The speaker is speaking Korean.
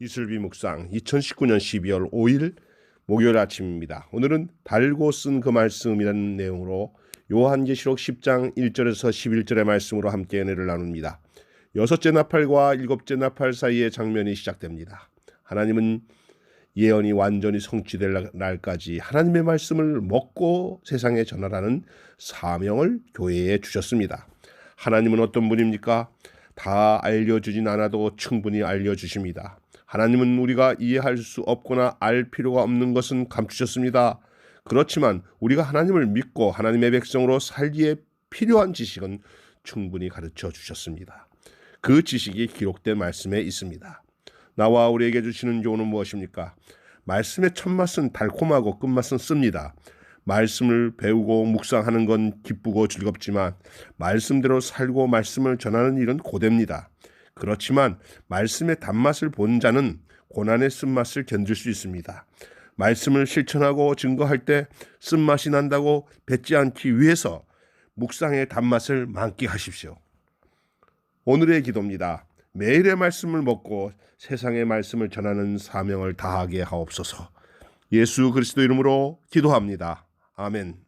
이슬비 묵상 2019년 12월 5일 목요일 아침입니다. 오늘은 달고 쓴 그 말씀이라는 내용으로 요한계시록 10장 1절에서 11절의 말씀으로 함께 은혜를 나눕니다. 여섯째 나팔과 일곱째 나팔 사이의 장면이 시작됩니다. 하나님은 예언이 완전히 성취될 날까지 하나님의 말씀을 먹고 세상에 전하라는 사명을 교회에 주셨습니다. 하나님은 어떤 분입니까? 다 알려주진 않아도 충분히 알려주십니다. 하나님은 우리가 이해할 수 없거나 알 필요가 없는 것은 감추셨습니다. 그렇지만 우리가 하나님을 믿고 하나님의 백성으로 살기에 필요한 지식은 충분히 가르쳐 주셨습니다. 그 지식이 기록된 말씀에 있습니다. 나와 우리에게 주시는 교훈은 무엇입니까? 말씀의 첫맛은 달콤하고 끝맛은 씁니다. 말씀을 배우고 묵상하는 건 기쁘고 즐겁지만 말씀대로 살고 말씀을 전하는 일은 고됩니다. 그렇지만 말씀의 단맛을 본 자는 고난의 쓴맛을 견딜 수 있습니다. 말씀을 실천하고 증거할 때 쓴맛이 난다고 뱉지 않기 위해서 묵상의 단맛을 만끽하십시오. 오늘의 기도입니다. 매일의 말씀을 먹고 세상의 말씀을 전하는 사명을 다하게 하옵소서. 예수 그리스도 이름으로 기도합니다. 아멘.